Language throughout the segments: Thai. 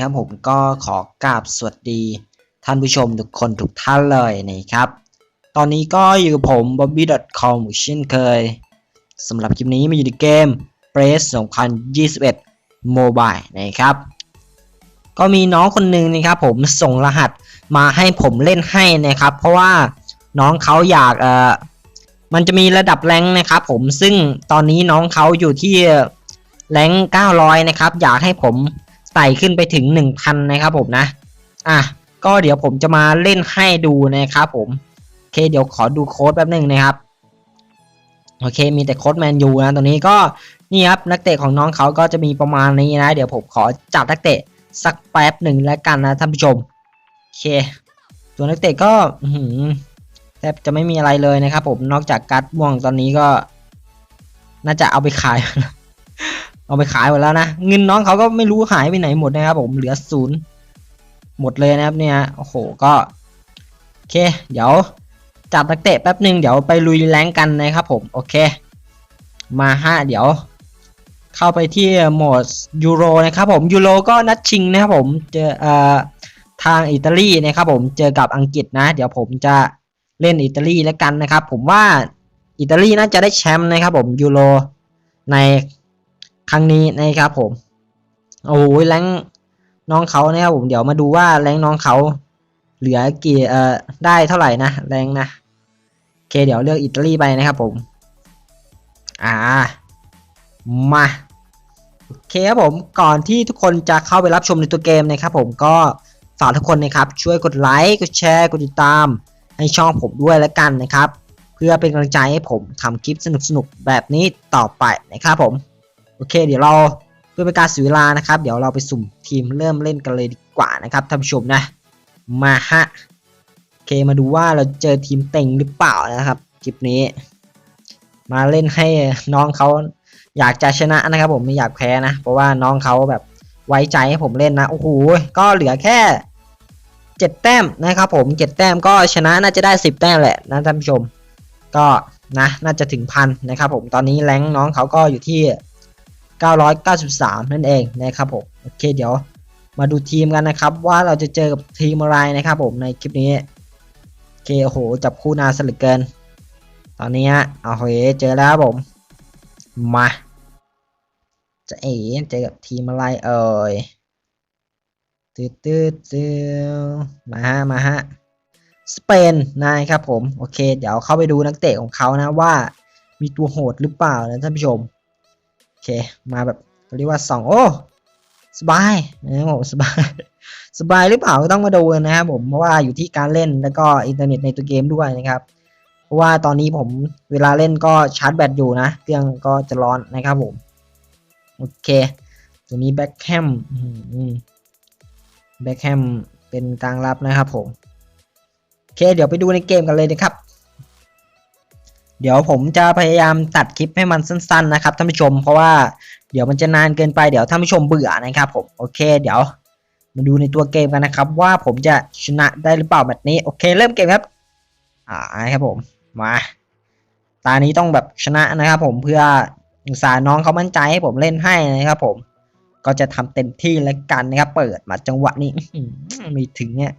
ครับผมก็ขอกราบสวัสดี ท่านผู้ชมทุกคนทุกท่านเลยนะครับ ตอนนี้ก็อยู่กับผม bobby.com เช่นเคยสำหรับคลิปนี้มาอยู่ในเกม p r e s 2021 Mobile นะครับ ก็มีน้องคนหนึ่งนะครับผมส่งรหัสมาให้ผมเล่นให้นะครับ เพราะว่าน้องเขาอยากเอ่อมันจะมีระดับแรงนะครับผมซึ่งตอนนี้น้องเขาอยู่ที่แรง900 นะครับ อยากให้ผม ไต่ขึ้นไปถึง 1,000 นะครับผมนะ อะ ก็เดี๋ยวผมจะมาเล่นให้ดูนะครับผม โอเค เดี๋ยวขอดูโค้ดแป๊บหนึ่งนะครับ โอเค มีแต่โค้ดแมนยูนะตรงนี้ก็ นี่ครับ นักเตะของน้องเขาก็จะมีประมาณนี้นะ เดี๋ยวผมขอจับนักเตะสักแป๊บหนึ่งแล้วกันนะท่านผู้ชม โอเค ตัวนักเตะก็หืแทบจะไม่มีอะไรเลยนะครับผม นอกจากการ์ดม่วงตอนนี้ก็ น่าจะเอาไปขาย เอาไปขายหมดแล้วนะเงินน้องเขาก็ไม่รู้หายไปไหนหมดนะครับผมเหลือศูนย์หมดเลยนะครับเนี่ยโอ้โหก็โอเค เดี๋ยวจับนักเตะแป๊บหนึ่งเดี๋ยวไปลุยแรงกันนะครับผมโอเค มาฮะเดี๋ยว เข้าไปที่โหมดยูโรนะครับผมยูโรก็นัดชิงนะครับผมเจอเอ่อทางอิตาลีนะครับผมเจอกับอังกฤษนะ เดี๋ยวผมจะเล่นอิตาลีแล้วกันนะครับ ผมว่าอิตาลีน่าจะได้แชมป์นะครับผมยูโรใน ครั้งนี้นะครับผม โอ้ยแรงน้องเขานะครับผมเดี๋ยวมาดูว่าแรงน้องเขาเหลือกี่เอ่อได้เท่าไหร่นะแรงนะโอเคเดี๋ยวเลือกอิตาลีไปนะครับผม อ่ามาโอเคครับผมก่อนที่ทุกคนจะเข้าไปรับชมในตัวเกมนะครับผมก็ฝากทุกคนนะครับช่วยกดไลค์กดแชร์กดติดตาม ให้ช่องผมด้วยแล้วกันนะครับ เพื่อเป็นกำลังใจให้ผมทำคลิปสนุกๆแบบนี้ต่อไปนะครับผม โอเค เดี๋ยวเราเพื่อเป็นการเสียเวลานะครับ เดี๋ยวเราไปสุ่มทีมเริ่มเล่นกันเลยดีกว่านะครับท่านผู้ชมนะ มาฮะโอเคมาดูว่าเราเจอทีมเต็งหรือเปล่านะครับคลิปนี้ มาเล่นให้น้องเขาอยากจะชนะนะครับ ผมไม่อยากแพ้นะ เพราะว่าน้องเขาแบบไว้ใจให้ผมเล่นนะโอ้โหก็เหลือแค่เจ็ดแต้มนะครับ ผมเจ็ดแต้มก็ชนะน่าจะได้สิบแต้มแหละนะท่านผู้ชม ก็นะน่าจะถึงพันนะครับ ผมตอนนี้แรงน้องเขาก็อยู่ที่ 993 นั่นเองนะครับผมโอเคเดี๋ยวมาดูทีมกันนะครับว่าเราจะเจอกับทีมอะไรนะครับผมในคลิปนี้โอเคโอ้โหจับคู่นาสลือเกิน ตอนนี้ฮะเอาเฮ้เจอแล้วผมมาจะเอ๋เจอกับทีมอะไรเอ่ยตืดตืดตืดมาฮะมาฮะสเปนนะครับผมโอเค เดี๋ยวเข้าไปดูนักเตะของเขานะว่ามีตัวโหดหรือเปล่านะท่านผู้ชม เค มาแบบเรียกว่าสองโอ้สบายนะครับผมสบาย สบายหรือเปล่าก็ต้องมาดูนนะครับผมเพราะว่าอยู่ที่การเล่นแล้วก็อินเทอร์เน็ตในตัวเกมด้วยนะครับเพราะว่าตอนนี้ผมเวลาเล่นก็ชาร์จแบตอยู่นะเครื่องก็จะร้อนนะครับผมโอเค ตัวนี้แบ็คแฮมแบ็คแฮมเป็นกลางรับนะครับผมโอเค เดี๋ยวไปดูในเกมกันเลยนะครับ เดี๋ยวผมจะพยายามตัดคลิปให้มันสั้น ๆ นะครับท่านผู้ชมเพราะว่าเดี๋ยวมันจะนานเกินไปเดี๋ยวท่านผู้ชมเบื่อนะครับผมโอเค เดี๋ยว มาดูในตัวเกมกันนะครับ ว่าผมจะชนะได้หรือเปล่าแบบนี้โอเค เริ่มเกมครับ อ่าครับผมมาตานี้ต้องแบบชนะนะครับ ผมเพื่ออุตส่าห์น้องเขามั่นใจให้ผมเล่นให้นะครับ ผม ก็จะทำเต็มที่แล้วกันนะครับ เปิดมาจังหวะนี้ไมีถึงเนี่ย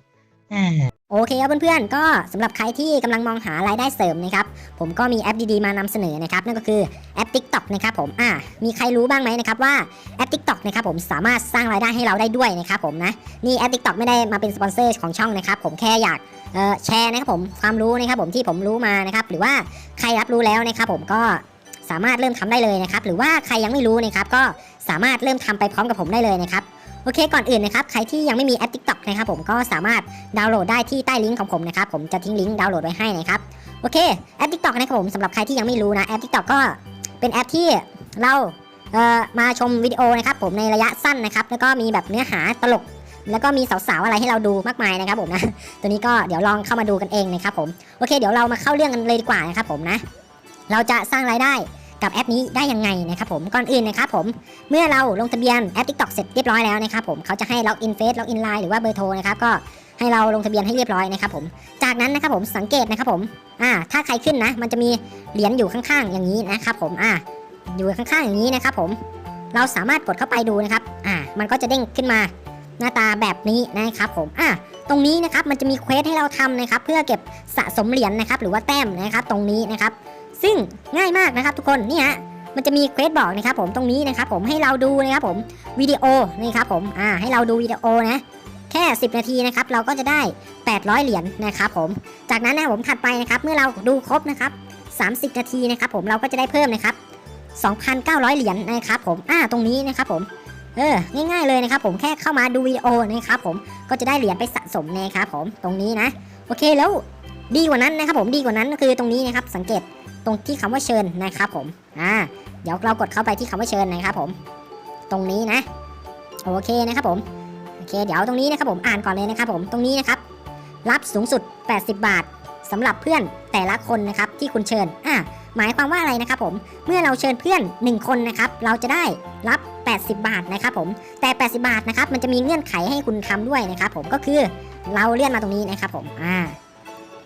โอเคครับเพื่อนๆ ก็สำหรับใครที่กำลังมองหารายได้เสริมนะครับ ผมก็มีแอปดีๆ มานำเสนอนะครับ นั่นก็คือแอป TikTok นะครับผม อ่า มีใครรู้บ้างไหมนะครับว่าแอป TikTok นะครับผมสามารถสร้างรายได้ให้เราได้ด้วยนะครับผมนะ นี่แอป TikTok ไม่ได้มาเป็นสปอนเซอร์ของช่องนะครับ ผมแค่อยากแชร์นะครับผมความรู้นะครับผมที่ผมรู้มานะครับ หรือว่าใครรับรู้แล้วนะครับผมก็สามารถเริ่มทำได้เลยนะครับ หรือว่าใครยังไม่รู้นะครับก็สามารถเริ่มทำไปพร้อมกับผมได้เลยนะครับ โอเคก่อนอื่นนะครับใครที่ยังไม่มีแอป TikTok นะครับผมก็สามารถดาวน์โหลดได้ที่ใต้ลิงก์ของผมนะครับผมจะทิ้งลิงก์ดาวน์โหลดไว้ให้นะครับโอเคแอป TikTok นะครับผมสำหรับใครที่ยังไม่รู้นะแอป TikTok ก็เป็นแอปที่เราเอ่อมาชมวิดีโอนะครับผมในระยะสั้นนะครับแล้วก็มีแบบเนื้อหาตลก แล้วก็มีสาวๆอะไรให้เราดูมากมายนะครับผมนะตัวนี้ก็เดี๋ยวลองเข้ามาดูกันเองนะครับผมโอเค เดี๋ยวเรามาเข้าเรื่องกันเลยดีกว่านะครับผมนะเราจะสร้างรายได้ กับแอปนี้ได้ยังไงนะครับผมก่อนอื่นนะครับผมเมื่อเราลงทะเบียนแอป TikTok เสร็จเรียบร้อยแล้วนะครับผมเขาจะให้ล็อกอินเฟซล็อกอินไลน์หรือว่าเบอร์โทรนะครับก็ให้เราลงทะเบียนให้เรียบร้อยนะครับผมจากนั้นนะครับผมสังเกตนะครับผมอ่าถ้าใครขึ้นนะ มันจะมีเหรียญอยู่ข้างๆ อย่างนี้นะครับผมอ่าอยู่ข้างๆอย่างนี้นะครับผมเราสามารถกดเข้าไปดูนะครับอ่ามันก็จะเด้งขึ้นมาหน้าตาแบบนี้นะครับผมอะตรงนี้นะครับมันจะมีเควสให้เราทำนะครับ เพื่อเก็บสะสมเหรียญนะครับ หรือว่าแต้มนะครับ ตรงนี้นะครับ ซึ่งง่ายมากนะครับทุกคนนี่ฮะมันจะมีเควสบอกนะครับผมตรงนี้นะครับผมให้เราดูนะครับผมวิดีโอนี่ครับผมอ่าให้เราดูวิดีโอนะแค่ 10 นาทีนะครับเราก็จะได้ 800 เหรียญนะครับผมจากนั้นนะผมถัดไปนะครับเมื่อเราดูครบนะครับ30 นาทีนะครับผมเราก็จะได้เพิ่มนะครับ 2,900 เหรียญนะครับผมอ่าตรงนี้นะครับผมเออง่ายๆเลยนะครับผมแค่เข้ามาดูวิดีโอนะครับผมก็จะได้เหรียญไปสะสมนะครับผมตรงนี้นะ โอเคแล้วดีกว่านั้นนะครับผมดีกว่านั้นก็คือตรงนี้นะครับสังเกต ตรงที่คำว่าเชิญนะครับผมอ่าเดี๋ยวเรากดเข้าไปที่คำว่าเชิญนะครับผม ตรงนี้นะ โอเคนะครับผมโอเคเดี๋ยวตรงนี้นะครับผมอ่านก่อนเลยนะครับผมตรงนี้นะครับ รับสูงสุด 80 บาทสำหรับเพื่อนแต่ละคนนะครับที่คุณเชิญอะหมายความว่าอะไรนะครับผมเมื่อเราเชิญเพื่อน 1 คนนะครับเราจะได้รับ 80 บาทนะครับผมแต่ 80 บาทนะครับมันจะมีเงื่อนไขให้คุณทำด้วยนะครับผมก็คือเราเลื่อนมาตรงนี้นะครับผมอ่า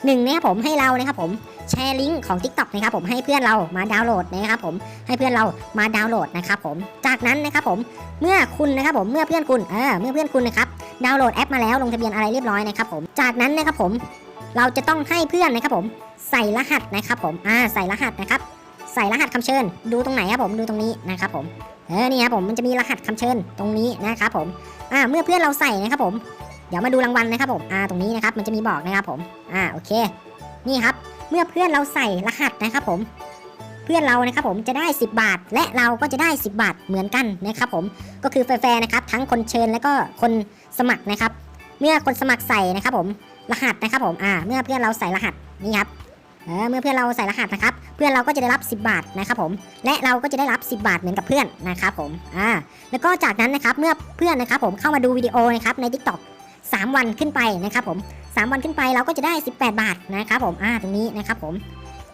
หนึ่งนะครับผมให้เรานะครับผมแชร์ลิงก์ของ TikTok นะครับผมให้เพื่อนเรามาดาวน์โหลดนะครับผมให้เพื่อนเรามาดาวน์โหลดนะครับผมจากนั้นนะครับผมเมื่อคุณนะครับผมเมื่อเพื่อนคุณเออเมื่อเพื่อนคุณนะครับดาวน์โหลดแอปมาแล้วลงทะเบียนอะไรเรียบร้อยนะครับผมจากนั้นนะครับผมเราจะต้องให้เพื่อนนะครับผมใส่รหัสนะครับผมอ่าใส่รหัสนะครับใส่รหัสคำเชิญ ดูตรงไหนครับผมดูตรงนี้นะครับผมเออนี่ครับผมมันจะมีรหัสคำเชิญตรงนี้นะครับผมอ่าเมื่อเพื่อนเราใส่นะครับผม เดี๋ยวมาดูรางวัลนะครับผมอ่าตรงนี้นะครับมันจะมีบอกนะครับผมอ่าโอเค นี่ครับเมื่อเพื่อนเราใส่รหัสนะครับผม เพื่อนเรานะครับผมจะได้ 10 บาท และเราก็จะได้ 10 บาทเหมือนกันนะครับผมก็คือแฟร์นะครับทั้งคนเชิญและก็คนสมัครนะครับ เมื่อคนสมัครใส่นะครับผมรหัสนะครับผมอ่าเมื่อเพื่อนเราใส่รหัสนี่ครับเออเมื่อเพื่อนเราใส่รหัสนะครับ เพื่อนเราก็จะได้รับ 10 บาทนะครับผม และเราก็จะได้รับ 10 บาทเหมือนกับเพื่อนนะครับผม อ่า แล้วก็จากนั้นนะครับ เมื่อเพื่อนนะครับผมเข้ามาดูวิดีโอนะครับใน TikTok 3 วันขึ้นไปนะครับผม 3 วันขึ้นไปเราก็จะได้ 18 บาทนะครับผมอ่าตรงนี้นะครับผม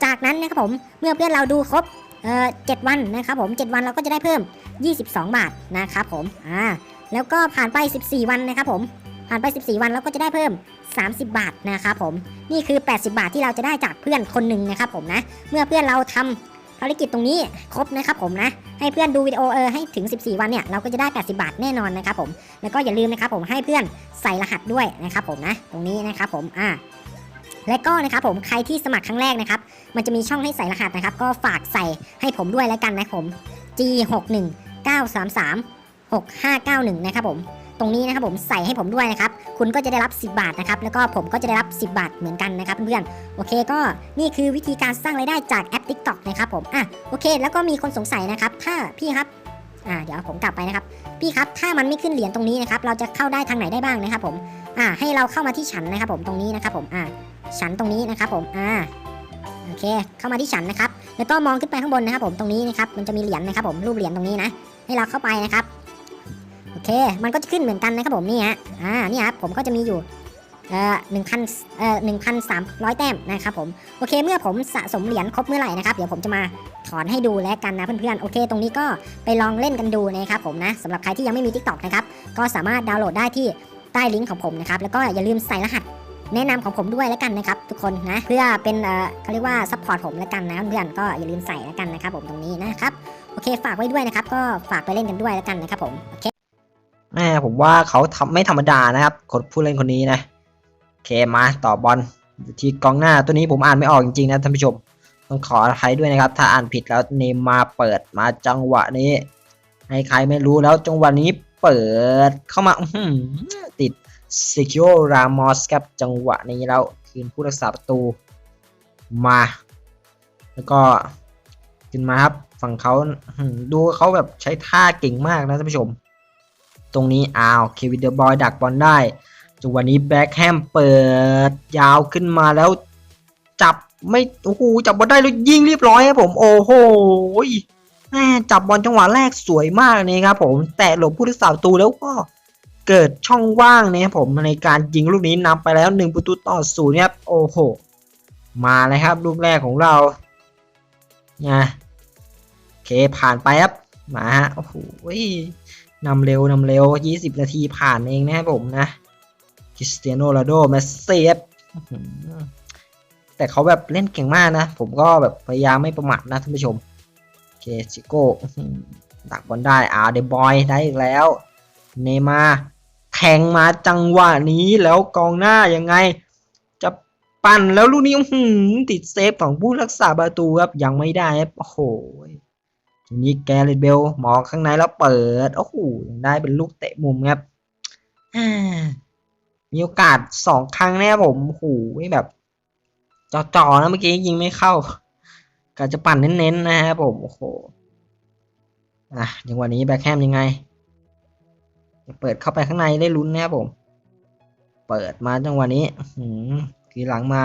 จากนั้นนะครับผมเมื่อเพื่อนเราดูครบเอ่อ7วันนะครับผม 7 วันเราก็จะได้เพิ่ม 22 บาทนะครับผมอ่าแล้วก็ผ่านไป 14 วันนะครับผม ผ่านไป 14 วันเราก็จะได้เพิ่ม 30 บาทนะครับผม นี่คือ 80 บาทที่เราจะได้จากเพื่อนคนหนึ่งนะครับผมนะ เมื่อเพื่อนเราทำ ภารกิจตรงนี้ครบนะครับผมนะ ให้เพื่อนดูวิดีโอเออให้ถึง 14 วันเนี่ยเราก็จะได้ 80 บาทแน่นอนนะครับผม แล้วก็อย่าลืมนะครับผมให้เพื่อนใส่รหัสด้วยนะครับผมนะ ตรงนี้นะครับผมอ่าและก็นะครับผมใครที่สมัครครั้งแรกนะครับ มันจะมีช่องให้ใส่รหัสนะครับ ก็ฝากใส่ให้ผมด้วยแล้วกันนะครับผม G 6 1 9 3 3 6 5 9 1 นะครับผม ตรงนี้นะครับผมใส่ให้ผมด้วยนะครับ คุณก็จะได้รับ 10 บาทนะครับ แล้วก็ผมก็จะได้รับ 10 บาทเหมือนกันนะครับเพื่อนๆ โอเคก็นี่คือวิธีการสร้างรายได้จากแอป TikTok นะครับผม อะโอเค แล้วก็มีคนสงสัยนะครับ ถ้าพี่ครับ อ่าเดี๋ยวผมกลับไปนะครับ พี่ครับ ถ้ามันไม่ขึ้นเหรียญตรงนี้นะครับ เราจะเข้าได้ทางไหนได้บ้างนะครับผม อ่าให้เราเข้ามาที่ฉันนะครับผมตรงนี้นะครับผม อ่าฉันตรงนี้นะครับผม อ่าโอเค เข้ามาที่ฉันนะครับ แล้วก็มองขึ้นไปข้างบนนะครับผม ตรงนี้นะครับ มันจะมีเหรียญนะครับผม รูปเหรียญตรงนี้นะ ให้เราเข้าไปนะครับ เค มันก็จะขึ้นเหมือนกันนะครับผมนี่ฮะ อ่า นี่ครับ ผมก็จะมีอยู่ เอ่อหนึ่งพันเอ่อหนึ่งพันสามร้อยแต้มนะครับผม โอเค เมื่อผมสะสมเหรียญครบเมื่อไหร่นะครับ เดี๋ยวผมจะมาถอนให้ดูแล้วกันนะเพื่อนๆ โอเค ตรงนี้ก็ไปลองเล่นกันดูนะครับผมนะสำหรับใครที่ยังไม่มี TikTok นะครับ ก็สามารถดาวน์โหลดได้ที่ใต้ลิงก์ของผมนะครับ แล้วก็อย่าลืมใส่รหัสแนะนำของผมด้วยแล้วกันนะครับทุกคนนะเพื่อเป็นเอ่อเขาเรียกว่าซัพพอร์ตผมแล้วกันนะเพื่อนๆก็อย่าลืมใส่แล้วกันนะครับผมตรงนี้นะครับโอเคฝากไว้ด้วยนะครับก็ฝากไปเล่นกันด้วยแล้วกันนะครับผมโอเค แม่ผมว่าเขาทำไม่ธรรมดานะครับคนผู้เล่นคนนี้นะโอเคมาต่อบอลอยู่ที่กองหน้าตัวนี้ผมอ่านไม่ออกจริงๆนะท่านผู้ชมต้องขออภัยด้วยนะครับ ถ้าอ่านผิดแล้วเนมมาเปิดมาจังหวะนี้ให้ใครไม่รู้แล้วจังหวะนี้เปิดเข้ามาอืติดซิคิโอรามอสครับจังหวะนี้แล้วคืนผู้รักษาประตูมา แล้วก็ขึ้นมาครับฝั่งเขาดูเขาแบบใช้ท่าเก่งมากนะท่านผู้ชม ตรงนี้อ้าวเควินเดอร์บอยดักบอลได้จังหวะนี้แบ็คแฮมเปิดยาวขึ้นมาแล้วจับไม่โอ้โหจับบอลได้แล้วยิงเรียบร้อยครับผมโอ้โหแม่จับบอลจังหวะแรกสวยมากเลยครับผมแต่หลบผู้รักษาประตูแล้วก็เกิดช่องว่างนะครับผมในการยิงลูกนี้นำไปแล้วหนึ่งประตูต่อศูนย์ครับโอ้โหมาเลยครับลูกแรกของเรานะโอเคผ่านไปครับมาฮะโอ้โห นำเร็วนำเร็ว 20 นาทีผ่านเองนะครับผมนะคริสเตียโนโรโดเมสซี่แต่เขาแบบเล่นเก่งมากนะ ผมก็แบบพยายามไม่ประมาทนะท่านผู้ชมโอเคชิโก้ดักบอลได้อาเดบอยได้อีกแล้ว เนย์มาแทงมาจังหวะนี้แล้วกองหน้ายังไง จะปั่นแล้วลูกนี้ติดเซฟของผู้รักษาประตูครับยังไม่ได้โอ้โห ทีนี้แกเรตเบลมองข้างในแล้วเปิด โอ้โหยังได้เป็นลูกเตะมุมครับอ่ามีโอกาสสองครั้งนะครับผมโอ้โหแบบจ่อๆนะเมื่อกี้ยิงไม่เข้ากะจะปั่นเน้นๆนะครับผมโอ้โหอะจังหวะนี้แบ็คแฮมยังไง เปิดเข้าไปข้างในได้ลุ้นนะครับผม เปิดมาจังหวะนี้อื้อหือทีหลังมา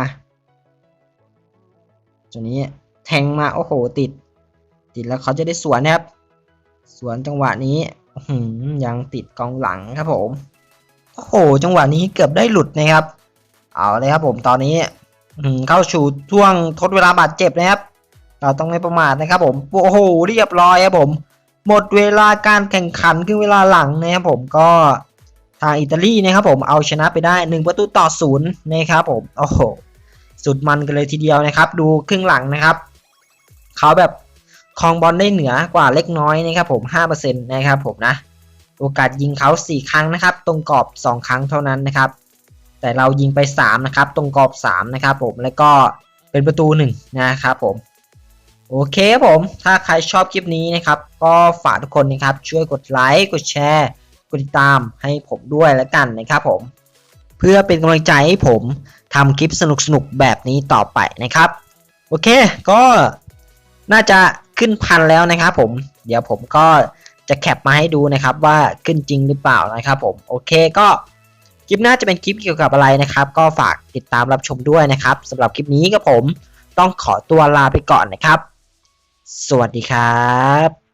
จังนี้แทงมาโอ้โหติด ติดแล้วเขาจะได้สวนนะครับ สวนจังหวะนี้ยังติดกองหลังครับผมโอ้โหจังหวะนี้เกือบได้หลุดนะครับ เอาเลยครับผมตอนนี้เข้าสู่ช่วงทดเวลาบาดเจ็บนะครับ เราต้องไม่ประมาทนะครับ ผมโอ้โหเรียบร้อยครับผม หมดเวลาการแข่งขันคือเวลาหลังนะครับผมก็ทางอิตาลีนะครับผมเอาชนะไปได้1ประตูต่อศูนย์นะครับผมโอ้โหสุดมันกันเลยทีเดียวนะครับ ดูครึ่งหลังนะครับ เขาแบบ ครองบอลได้เหนือกว่าเล็กน้อยนะครับผม5%นะครับผมนะ โอกาสยิงเขา 4 ครั้งนะครับ ตรงกรอบ 2 ครั้งเท่านั้นนะครับ แต่เรายิงไป 3 นะครับ ตรงกรอบ 3 นะครับผมแล้วก็เป็นประตู 1 นะครับผม โอเคครับผม ถ้าใครชอบคลิปนี้นะครับ ก็ฝากทุกคนนะครับ ช่วยกดไลค์กดแชร์ กดติดตามให้ผมด้วยแล้วกันนะครับผม เพื่อเป็นกำลังใจให้ผมทำคลิปสนุกๆแบบนี้ต่อไปนะครับ โอเค ก็น่าจะ ขึ้นพันแล้วนะครับผม เดี๋ยวผมก็จะแคปมาให้ดูนะครับว่าขึ้นจริงหรือเปล่านะครับผม โอเคก็คลิปหน้าจะเป็นคลิปเกี่ยวกับอะไรนะครับ ก็ฝากติดตามรับชมด้วยนะครับสำหรับคลิปนี้ก็ผมต้องขอตัวลาไปก่อนนะครับ สวัสดีครับ